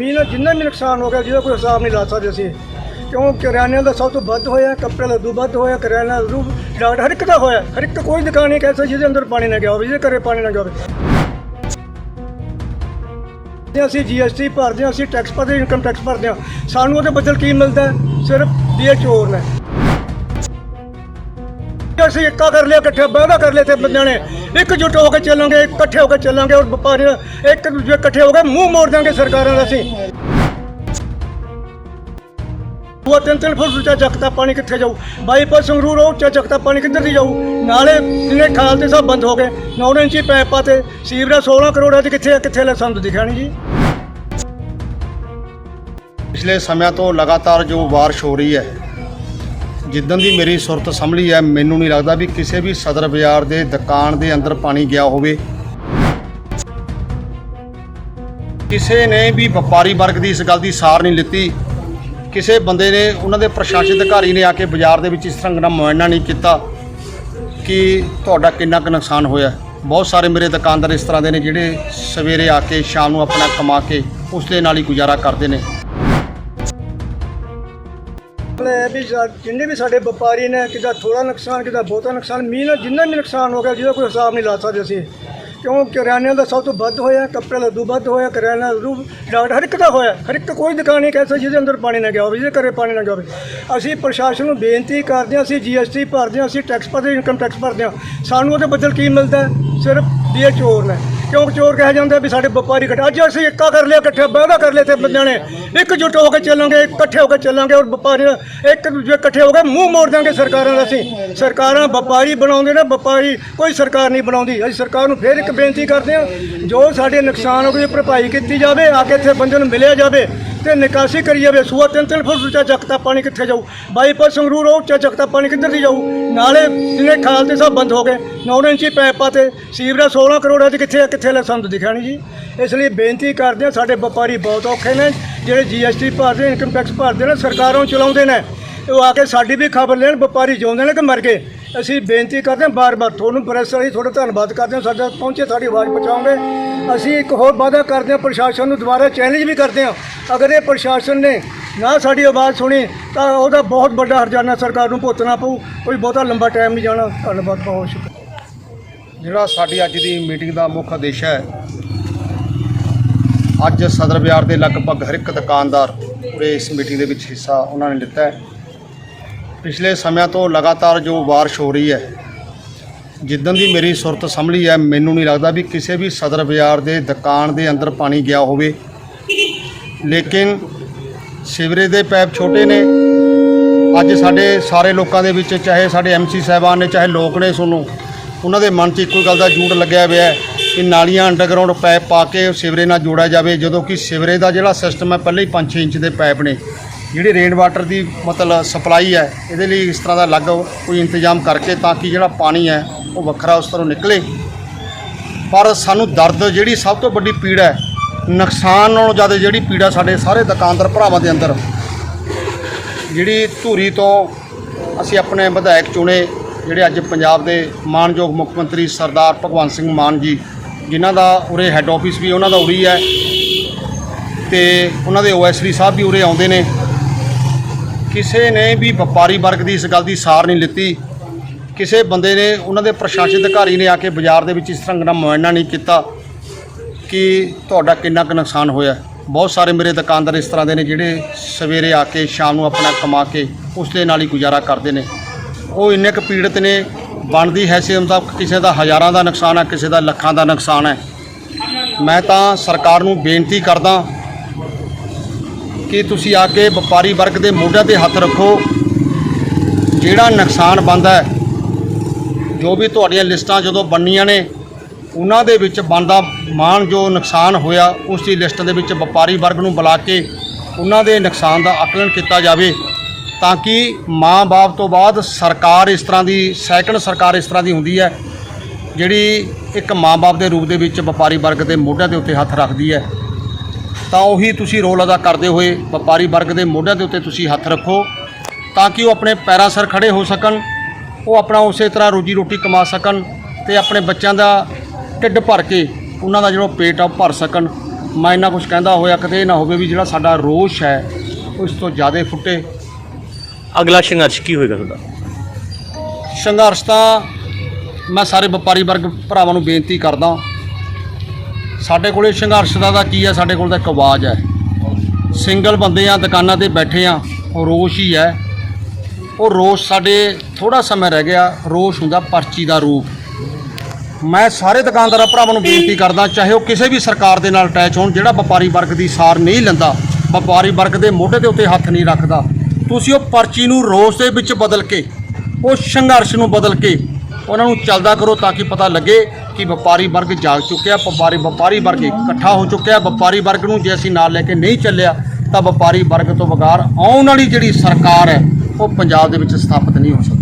ਮੀਨ ਜਿੰਨਾ ਵੀ ਨੁਕਸਾਨ ਹੋ ਗਿਆ, ਜਿਹਦਾ ਕੋਈ ਹਿਸਾਬ ਨਹੀਂ ਲਾ ਸਕਦੇ ਅਸੀਂ। ਕਿਉਂ ਕਰਿਆਨੇ ਦਾ ਸਭ ਤੋਂ ਵੱਧ ਹੋਇਆ, ਕੱਪੜੇ ਦਾ ਦੂ ਵੱਧ ਹੋਇਆ, ਕਰਿਆਨਾ ਦਾ ਡਾਕਟਰ ਹਰ ਇੱਕ ਦਾ ਹੋਇਆ। ਹਰ ਇੱਕ ਕੋਈ ਦੁਕਾਨ ਨਹੀਂ ਕਹਿ ਜਿਹਦੇ ਅੰਦਰ ਪਾਣੀ ਨਾ ਗਿਆ ਹੋਵੇ, ਜਿਹਦੇ ਘਰੇ ਪਾਣੀ ਨਾ ਗਿਆ ਹੋਵੇ। ਜੇ ਅਸੀਂ ਜੀਐਸਟੀ ਭਰਦੇ ਹਾਂ, ਅਸੀਂ ਟੈਕਸ ਭਰਦੇ ਇਨਕਮ ਟੈਕਸ ਭਰਦੇ ਹਾਂ, ਸਾਨੂੰ ਉਹਦੇ ਬਦਲ ਕੀ ਮਿਲਦਾ? ਸਿਰਫ ਵੀ ਇਹ ਚੋਰ ਨੇ। ਜੇ ਅਸੀਂ ਇੱਕਾ ਕਰ ਲਿਆ, ਇਕੱਠੇ ਵਾਅਦਾ ਕਰ ਲਿਆ ਤੇ ਬੰਦਿਆਂ ਨੇ। ਇਕਜੁੱਟ ਹੋ ਕੇ ਚੱਲਾਂਗੇ, ਇਕੱਠੇ ਹੋ ਕੇ ਚੱਲਾਂਗੇ, ਔਰ ਵਪਾਰੀ ਇੱਕ ਦੂਜੇ ਇਕੱਠੇ ਹੋ ਕੇ ਮੂੰਹ ਮੋੜ ਦਾਂਗੇ ਸਰਕਾਰਾਂ ਦਾ ਅਸੀਂ। ਉਹ ਤਿੰਨ ਤਿੰਨ ਫੁੱਟ ਉੱਚਾ ਚੱਕਤਾ ਪਾਣੀ ਕਿੱਥੇ ਜਾਊ? ਬਾਈਪਾਸ ਸੰਗਰੂਰ, ਉਹ ਉੱਚਾ ਚੱਕਤਾ ਪਾਣੀ ਕਿੱਧਰ ਦੀ ਜਾਊ? ਨਾਲੇ ਜਿਹਨੇ ਖਾਲ ਤੇ ਸਭ ਬੰਦ ਹੋ ਗਏ। 9 ਇੰਚੀ ਪੈਪਾਂ ਤੇ ਸੀਵਰੇਜ 16 ਕਰੋੜਾਂ ਚ ਕਿੱਥੇ ਕਿੱਥੇ ਲੈ ਸਾਨੂੰ ਦਿਖਿਆ ਨਹੀਂ ਜੀ? ਪਿਛਲੇ ਸਮਿਆਂ ਤੋਂ ਲਗਾਤਾਰ ਜੋ ਬਾਰਿਸ਼ ਹੋ ਰਹੀ ਹੈ ਜਿੱਦਣ ਦੀ ਮੇਰੀ ਸੁਰਤ ਸੰਭਲੀ ਹੈ, ਮੈਨੂੰ ਨਹੀਂ ਲੱਗਦਾ ਵੀ ਕਿਸੇ ਵੀ ਸਦਰ ਬਾਜ਼ਾਰ ਦੇ ਦੁਕਾਨ ਦੇ ਅੰਦਰ ਪਾਣੀ ਗਿਆ ਹੋਵੇ। ਕਿਸੇ ਨੇ ਵੀ ਵਪਾਰੀ ਵਰਗ ਦੀ ਇਸ ਗੱਲ ਦੀ ਸਾਰ ਨਹੀਂ ਲਿੱਤੀ। ਕਿਸੇ ਬੰਦੇ ਨੇ, ਉਹਨਾਂ ਦੇ ਪ੍ਰਸ਼ਾਸਨ ਅਧਿਕਾਰੀ ਨੇ ਆ ਕੇ ਬਾਜ਼ਾਰ ਦੇ ਵਿੱਚ ਇਸ ਢੰਗ ਨਾਲ ਮੁਆਇਨਾ ਨਹੀਂ ਕੀਤਾ ਕਿ ਤੁਹਾਡਾ ਕਿੰਨਾ ਕੁ ਨੁਕਸਾਨ ਹੋਇਆ। ਬਹੁਤ ਸਾਰੇ ਮੇਰੇ ਦੁਕਾਨਦਾਰ ਇਸ ਤਰ੍ਹਾਂ ਦੇ ਨੇ ਜਿਹੜੇ ਸਵੇਰੇ ਆ ਕੇ, ਸ਼ਾਮ ਨੂੰ ਆਪਣਾ ਕਮਾ ਕੇ ਉਸ ਦੇ ਨਾਲ ਹੀ ਗੁਜ਼ਾਰਾ ਕਰਦੇ ਨੇ। ਮਤਲਬ ਵੀ ਸਾ- ਜਿੰਨੇ ਵੀ ਸਾਡੇ ਵਪਾਰੀ ਨੇ, ਕਿਦਾ ਥੋੜਾ ਨੁਕਸਾਨ, ਕਿਦਾ ਬਹੁਤਾ ਨੁਕਸਾਨ, ਮੀਂਹ ਨਾਲ ਜਿੰਨਾ ਵੀ ਨੁਕਸਾਨ ਹੋ ਗਿਆ, ਜਿਹਦਾ ਕੋਈ ਹਿਸਾਬ ਨਹੀਂ ਲਾ ਸਕਦੇ ਅਸੀਂ। ਕਿਉਂ? ਕਰਿਆਨੇ ਦਾ ਸਭ ਤੋਂ ਵੱਧ ਹੋਇਆ, ਕੱਪੜੇ ਦਾ ਦੂ ਵੱਧ ਹੋਇਆ, ਕਰਿਆਨਾ ਦਾ ਦੂ ਡਾਕਟਰ ਹਰ ਇੱਕ ਦਾ ਹੋਇਆ, ਹਰ ਇੱਕ ਕੋਈ ਦੁਕਾਨ ਨਹੀਂ ਕਹਿ ਸਕਦੀ ਜਿਹਦੇ ਅੰਦਰ ਪਾਣੀ ਨਾ ਗਿਆ ਹੋਵੇ, ਜਿਹਦੇ ਘਰੇ ਪਾਣੀ ਨਾ ਗਿਆ ਹੋਵੇ। ਅਸੀਂ ਪ੍ਰਸ਼ਾਸਨ ਨੂੰ ਬੇਨਤੀ ਕਰਦੇ ਹਾਂ, ਅਸੀਂ ਜੀਐਸਟੀ ਭਰਦੇ ਹਾਂ, ਅਸੀਂ ਟੈਕਸ ਭਰਦੇ ਇਨਕਮ ਟੈਕਸ ਭਰਦੇ ਹਾਂ। ਸਾਨੂੰ ਉਹਦੇ ਬਦਲ ਕੀ ਮਿਲਦਾ? ਹੈ? ਸਿਰਫ ਵੀ ਇਹ ਚੋਰ ਨੇ। ਕਿਉਂ ਚੋਰ ਕਿਹਾ ਜਾਂਦਾ ਵੀ ਸਾਡੇ ਵਪਾਰੀ ਘਟ ਅੱਜ ਅਸੀਂ ਇੱਕਾ ਕਰ ਲਿਆ, ਇਕੱਠੇ ਵਾਅਦਾ ਕਰ ਲਿਆ ਤੇ ਬੰਦਿਆਂ ਨੇ। ਇਕਜੁੱਟ ਹੋ ਕੇ ਚੱਲਾਂਗੇ, ਇਕੱਠੇ ਹੋ ਕੇ ਚੱਲਾਂਗੇ ਔਰ ਵਪਾਰੀ ਇੱਕ ਦੂਜੇ ਇਕੱਠੇ ਹੋ ਕੇ ਮੂੰਹ ਮੋੜ ਦਾਂਗੇ ਸਰਕਾਰਾਂ ਦਾ ਅਸੀਂ। ਸਰਕਾਰਾਂ ਵਪਾਰੀ ਬਣਾਉਂਦੇ ਨੇ, ਵਪਾਰੀ ਕੋਈ ਸਰਕਾਰ ਨਹੀਂ ਬਣਾਉਂਦੀ। ਅਸੀਂ ਸਰਕਾਰ ਨੂੰ ਫੇਰ ਇੱਕ ਬੇਨਤੀ ਕਰਦੇ ਹਾਂ, ਜੋ ਸਾਡੇ ਨੁਕਸਾਨ ਹੋ ਗਏ, ਭਰਪਾਈ ਕੀਤੀ ਜਾਵੇ, ਆ ਕੇ ਇੱਥੇ ਬੰਦੇ ਨੂੰ ਮਿਲਿਆ ਜਾਵੇ। ਤੇ ਨਿਕਾਸੀ ਕਰੀ ਜਾਵੇ, ਸੂਆ ਤਿੰਨ ਤਿੰਨ ਫੁੱਟ ਉੱਚਾ ਚੱਕਤਾ ਪਾਣੀ ਕਿੱਥੇ ਜਾਊ? ਬਾਈਪਾਸ ਸੰਗਰੂਰ ਉਹ ਉੱਚਾ ਚੱਕਤਾ ਪਾਣੀ ਕਿੱਧਰ ਦੀ ਜਾਊ? ਨਾਲੇ ਜਿਹੜੇ ਖਾਲ ਤੇ ਸਭ ਬੰਦ ਹੋ ਗਏ 9 ਇੰਚੀ ਪੈਪਾਂ ਤੇ ਸੀਵਰੇਜ 16 ਕਰੋੜਾਂ ਚ ਕਿੱਥੇ ਆ, ਕਿੱਥੇ ਲੈ ਸਾਨੂੰ ਤਾਂ ਦਿਖਿਆ ਨਹੀਂ ਜੀ? ਇਸ ਲਈ ਬੇਨਤੀ ਕਰਦੇ ਹਾਂ, ਸਾਡੇ ਵਪਾਰੀ ਬਹੁਤ ਔਖੇ ਨੇ, ਜਿਹੜੇ ਜੀਐਸਟੀ ਭਰਦੇ ਇਨਕਮ ਟੈਕਸ ਭਰਦੇ ਨੇ, ਸਰਕਾਰਾਂ ਨੂੰ ਚਲਾਉਂਦੇ ਨੇ, ਉਹ ਆ ਕੇ ਸਾਡੀ ਵੀ ਖਬਰ ਲੈਣ, ਵਪਾਰੀ ਜਿਉਂਦੇ ਨੇ ਕਿ ਮਰ ਗਏ। ਅਸੀਂ ਬੇਨਤੀ ਕਰਦੇ ਹਾਂ ਬਾਰ-ਬਾਰ ਤੁਹਾਨੂੰ ਪ੍ਰੈਸ ਰਾਹੀਂ ਤੁਹਾਡਾ ਧੰਨਵਾਦ ਕਰਦੇ ਹਾਂ, ਸਾਡਾ ਪਹੁੰਚੇ, ਸਾਡੀ ਆਵਾਜ਼ ਪਹੁੰਚਾਓਗੇ। ਅਸੀਂ ਇੱਕ ਹੋਰ ਵਾਅਦਾ ਕਰਦੇ ਹਾਂ, ਪ੍ਰਸ਼ਾਸਨ ਨੂੰ ਦੁਬਾਰਾ ਚੈਲੰਜ ਵੀ ਕਰਦੇ ਹਾਂ। ਅਗਰ ਇਹ ਪ੍ਰਸ਼ਾਸਨ ਨੇ ਨਾ ਸਾਡੀ ਆਵਾਜ਼ ਸੁਣੀ, ਤਾਂ ਉਹਦਾ ਬਹੁਤ ਵੱਡਾ ਹਰਜਾਨਾ ਸਰਕਾਰ ਨੂੰ ਭੁਗਤਣਾ ਪਊ। ਕੋਈ ਬਹੁਤਾ ਲੰਬਾ ਟਾਈਮ ਨਹੀਂ ਜਾਣਾ। ਧੰਨਵਾਦ, ਬਹੁਤ ਸ਼ੁਕਰੀਆ। ਜਿਹੜਾ ਸਾਡੀ ਅੱਜ ਦੀ ਮੀਟਿੰਗ ਦਾ ਮੁੱਖ ਉਦੇਸ਼ ਹੈ, ਅੱਜ ਸਦਰ ਬਾਜ਼ਾਰ ਦੇ ਲਗਭਗ ਹਰ ਇੱਕ ਦੁਕਾਨਦਾਰ ਪੂਰੇ ਇਸ ਮੀਟਿੰਗ ਦੇ ਵਿੱਚ ਹਿੱਸਾ ਉਹਨਾਂ ਨੇ ਲਿੱਤਾ ਹੈ। ਪਿਛਲੇ ਸਮਿਆਂ ਤੋਂ ਲਗਾਤਾਰ ਜੋ ਬਾਰਿਸ਼ ਹੋ ਰਹੀ ਹੈ, ਜਿੱਦਣ ਦੀ ਮੇਰੀ ਸੁਰਤ ਸੰਭਲੀ ਹੈ, ਮੈਨੂੰ ਨਹੀਂ ਲੱਗਦਾ ਵੀ ਕਿਸੇ ਵੀ ਸਦਰ ਬਾਜ਼ਾਰ ਦੇ ਦੁਕਾਨ ਦੇ ਅੰਦਰ ਪਾਣੀ ਗਿਆ ਹੋਵੇ। ਲੇਕਿਨ ਸਿਵਰੇਜ ਦੇ ਪੈਪ ਛੋਟੇ ਨੇ। ਅੱਜ ਸਾਡੇ ਸਾਰੇ ਲੋਕਾਂ ਦੇ ਵਿੱਚ, ਚਾਹੇ ਸਾਡੇ ਐਮਸੀ ਸਾਹਿਬਾਨ ਨੇ, ਚਾਹੇ ਲੋਕ ਨੇ ਸੁਣੋ ਉਹਨਾਂ ਦੇ ਮਨ 'ਚ ਇੱਕੋ ਗੱਲ ਦਾ ਜੂੜ ਲੱਗਿਆ ਹੋਇਆ ਹੈ ਕਿ ਨਾਲੀਆਂ ਅੰਡਰਗਰਾਉਂਡ ਪੈਪ ਪਾ ਕੇ ਸੀਵਰੇਜ ਨਾਲ ਜੋੜਿਆ ਜਾਵੇ, ਜਦੋਂ ਕਿ ਸੀਵਰੇਜ ਦਾ ਜਿਹੜਾ ਸਿਸਟਮ ਹੈ, ਪਹਿਲੇ ਹੀ 5-6 ਇੰਚ ਦੇ ਪੈਪ ਨੇ। ਜਿਹੜੀ ਰੇਨ ਵਾਟਰ ਦੀ ਮਤਲਬ ਸਪਲਾਈ ਹੈ, ਇਹਦੇ ਲਈ ਇਸ ਤਰ੍ਹਾਂ ਦਾ ਅਲੱਗ ਕੋਈ ਇੰਤਜ਼ਾਮ ਕਰਕੇ ਤਾਂ ਕਿ ਜਿਹੜਾ ਪਾਣੀ ਹੈ, ਉਹ ਵੱਖਰਾ ਉਸ ਤਰ੍ਹਾਂ ਨਿਕਲੇ। ਪਰ ਸਾਨੂੰ ਦਰਦ ਜਿਹੜੀ ਸਭ ਤੋਂ ਵੱਡੀ ਪੀੜ ਹੈ, ਨੁਕਸਾਨ ਨਾਲੋਂ ਜ਼ਿਆਦਾ ਜਿਹੜੀ ਪੀੜਾ ਸਾਡੇ ਸਾਰੇ ਦੁਕਾਨਦਾਰ ਭਰਾਵਾਂ ਦੇ ਅੰਦਰ। ਜਿਹੜੀ ਧੂਰੀ ਤੋਂ ਅਸੀਂ ਆਪਣੇ ਵਿਧਾਇਕ ਚੁਣੇ, ਜਿਹੜੇ ਅੱਜ ਪੰਜਾਬ ਦੇ ਮਾਨਯੋਗ ਮੁੱਖ ਮੰਤਰੀ ਸਰਦਾਰ ਭਗਵੰਤ ਸਿੰਘ ਮਾਨ ਜੀ, ਜਿਨ੍ਹਾਂ ਦਾ ਉਰੇ ਹੈੱਡ ਆਫਿਸ ਵੀ ਉਹਨਾਂ ਦਾ ਉਰੀ ਹੈ ਤੇ ਉਹਨਾਂ ਦੇ ਓਐਸਡੀ ਸਾਹਿਬ ਵੀ ਉਰੇ ਆਉਂਦੇ ਨੇ। ਕਿਸੇ ਨੇ ਵੀ ਵਪਾਰੀ ਵਰਗ ਦੀ ਇਸ ਗੱਲ ਦੀ ਸਾਰ ਨਹੀਂ ਲਿੱਤੀ। ਕਿਸੇ ਬੰਦੇ ਨੇ, ਉਹਨਾਂ ਦੇ ਪ੍ਰਸ਼ਾਸਨ ਅਧਿਕਾਰੀ ਨੇ ਆ ਕੇ ਬਾਜ਼ਾਰ ਦੇ ਵਿੱਚ ਇਸ ਤਰ੍ਹਾਂ ਦਾ ਮੁਆਇਨਾ ਨਹੀਂ ਕੀਤਾ ਕਿ ਤੁਹਾਡਾ ਕਿੰਨਾ ਕੁ ਨੁਕਸਾਨ ਹੋਇਆ। ਬਹੁਤ ਸਾਰੇ ਮੇਰੇ ਦੁਕਾਨਦਾਰ ਇਸ ਤਰ੍ਹਾਂ ਦੇ ਨੇ ਜਿਹੜੇ ਸਵੇਰੇ ਆ ਕੇ, ਸ਼ਾਮ ਨੂੰ ਆਪਣਾ ਕਮਾ ਕੇ ਉਸ ਦੇ ਨਾਲ ਹੀ ਗੁਜ਼ਾਰਾ ਕਰਦੇ ਨੇ। ਉਹ ਇੰਨੇ ਕੁ ਪੀੜਤ ਨੇ, ਬਣਦੀ ਹੈਸੀਅਤ ਮੁਤਾਬਕ ਕਿਸੇ ਦਾ ਹਜ਼ਾਰਾਂ ਦਾ ਨੁਕਸਾਨ ਹੈ, ਕਿਸੇ ਦਾ ਲੱਖਾਂ ਦਾ ਨੁਕਸਾਨ ਹੈ। ਮੈਂ ਤਾਂ ਸਰਕਾਰ ਨੂੰ ਬੇਨਤੀ ਕਰਦਾ ਕਿ ਤੁਸੀਂ ਆ ਕੇ ਵਪਾਰੀ ਵਰਗ ਦੇ ਮੋਢਿਆਂ ਤੇ ਹੱਥ ਰੱਖੋ। ਜਿਹੜਾ ਨੁਕਸਾਨ ਬਣਦਾ ਹੈ, ਜੋ ਵੀ ਤੁਹਾਡੀਆਂ ਲਿਸਟਾਂ ਜਦੋਂ ਬਣਨੀਆਂ ਨੇ, ਉਹਨਾਂ ਦੇ ਵਿੱਚ ਬਣਦਾ ਮਾਨ ਜੋ ਨੁਕਸਾਨ ਹੋਇਆ, ਉਸ ਦੀ ਲਿਸਟ ਦੇ ਵਿੱਚ ਵਪਾਰੀ ਵਰਗ ਨੂੰ ਬੁਲਾ ਕੇ ਉਹਨਾਂ ਦੇ ਨੁਕਸਾਨ ਦਾ ਆਕਲਨ ਕੀਤਾ ਜਾਵੇ ਤਾਂ ਕਿ ਮਾਂ-ਬਾਪ ਤੋਂ ਬਾਅਦ ਸਰਕਾਰ ਇਸ ਤਰ੍ਹਾਂ ਦੀ, ਸੈਕੰਡ ਸਰਕਾਰ ਇਸ ਤਰ੍ਹਾਂ ਦੀ ਹੁੰਦੀ ਹੈ, ਜਿਹੜੀ ਇੱਕ ਮਾਂ-ਬਾਪ ਦੇ ਰੂਪ ਦੇ ਵਿੱਚ ਵਪਾਰੀ ਵਰਗ ਦੇ ਮੋਢਿਆਂ ਦੇ ਉੱਤੇ ਹੱਥ ਰੱਖਦੀ ਹੈ। ਤਾਂ ਉਹੀ ਤੁਸੀਂ ਰੋਲ ਅਦਾ ਕਰਦੇ ਹੋਏ ਵਪਾਰੀ ਵਰਗ ਦੇ ਮੋਢਿਆਂ ਦੇ ਉੱਤੇ ਤੁਸੀਂ ਹੱਥ ਰੱਖੋ ਤਾਂ ਕਿ ਉਹ ਆਪਣੇ ਪੈਰਾਂ ਸਿਰ ਖੜੇ ਹੋ ਸਕਣ ਉਹ ਆਪਣਾ ਉਸੇ ਤਰ੍ਹਾਂ ਰੋਜੀ ਰੋਟੀ ਕਮਾ ਸਕਣ ਤੇ ਆਪਣੇ ਬੱਚਿਆਂ ਦਾ ਢਿੱਡ ਭਰ ਕੇ ਉਹਨਾਂ ਦਾ ਜਿਹੜਾ ਪੇਟ ਆ ਭਰ ਸਕਣ। ਮੈਂ ਇੰਨਾ ਕੁਝ ਕਹਿੰਦਾ ਹੋਇਆ ਇਹ ਨਾ ਹੋਵੇ ਵੀ ਜਿਹੜਾ ਸਾਡਾ ਰੋਸ਼ ਹੈ ਉਸ ਤੋਂ ਜ਼ਿਆਦਾ ਫੁੱਟੇ। ਅਗਲਾ ਸੰਘਰਸ਼ ਕੀ ਹੋਏਗਾ ਤੁਹਾਡਾ? ਸੰਘਰਸ਼ ਤਾਂ ਮੈਂ ਸਾਰੇ ਵਪਾਰੀ ਵਰਗ ਭਰਾਵਾਂ ਨੂੰ ਬੇਨਤੀ ਕਰਦਾ ਸਾਡੇ ਕੋਲੇ ਸੰਘਰਸ਼ ਦਾ ਤਾਂ ਕੀ ਹੈ ਸਾਡੇ ਕੋਲ ਤਾਂ ਇੱਕ ਆਵਾਜ਼ ਹੈ ਸਿੰਗਲ ਬੰਦੇ ਆ, ਦੁਕਾਨਾਂ ਤੇ ਬੈਠੇ ਆ। ਉਹ ਰੋਸ਼ ਹੀ ਹੈ ਉਹ ਰੋਸ਼ ਸਾਡੇ ਥੋੜਾ ਸਮਾਂ ਰਹਿ ਗਿਆ। ਰੋਸ਼ ਹੁੰਦਾ ਪਰਚੀ ਦਾ ਰੂਪ। ਮੈਂ ਸਾਰੇ ਦੁਕਾਨਦਾਰਾਂ ਭਰਾਵਾਂ ਨੂੰ ਬੇਨਤੀ ਕਰਦਾ, ਚਾਹੇ ਉਹ ਕਿਸੇ ਵੀ ਸਰਕਾਰ ਦੇ ਨਾਲ ਅਟੈਚ ਹੋਣ, ਜਿਹੜਾ ਵਪਾਰੀ ਵਰਗ ਦੀ ਸਾਰ ਨਹੀਂ ਲੈਂਦਾ, ਵਪਾਰੀ ਵਰਗ ਦੇ ਮੋਢੇ ਦੇ ਉੱਤੇ ਹੱਥ ਨਹੀਂ ਰੱਖਦਾ। ਤੁਸੀਂ ਉਹ ਪਰਚੀ ਨੂੰ ਰੋਸ ਦੇ ਵਿੱਚ ਬਦਲ ਕੇ, ਉਹ ਸੰਘਰਸ਼ ਨੂੰ ਬਦਲ ਕੇ, ਉਹਨਾਂ ਨੂੰ ਚੱਲਦਾ ਕਰੋ ਤਾਂ ਕਿ ਪਤਾ ਲੱਗੇ ਕਿ ਵਪਾਰੀ ਵਰਗ ਜਾਗ ਚੁੱਕਿਆ, ਵਪਾਰੀ ਵਪਾਰੀ ਵਰਗ ਇਕੱਠਾ ਹੋ ਚੁੱਕਿਆ, ਵਪਾਰੀ ਵਰਗ ਨੂੰ ਜੇ ਅਸੀਂ ਨਾਲ ਲੈ ਕੇ ਨਹੀਂ ਚੱਲਿਆ, ਤਾਂ ਵਪਾਰੀ ਵਰਗ ਤੋਂ ਬਗਾਰ ਆਉਣ ਵਾਲੀ ਜਿਹੜੀ ਸਰਕਾਰ ਹੈ, ਉਹ ਪੰਜਾਬ ਦੇ ਵਿੱਚ ਸਥਾਪਿਤ ਨਹੀਂ ਹੋ ਸਕਦੀ।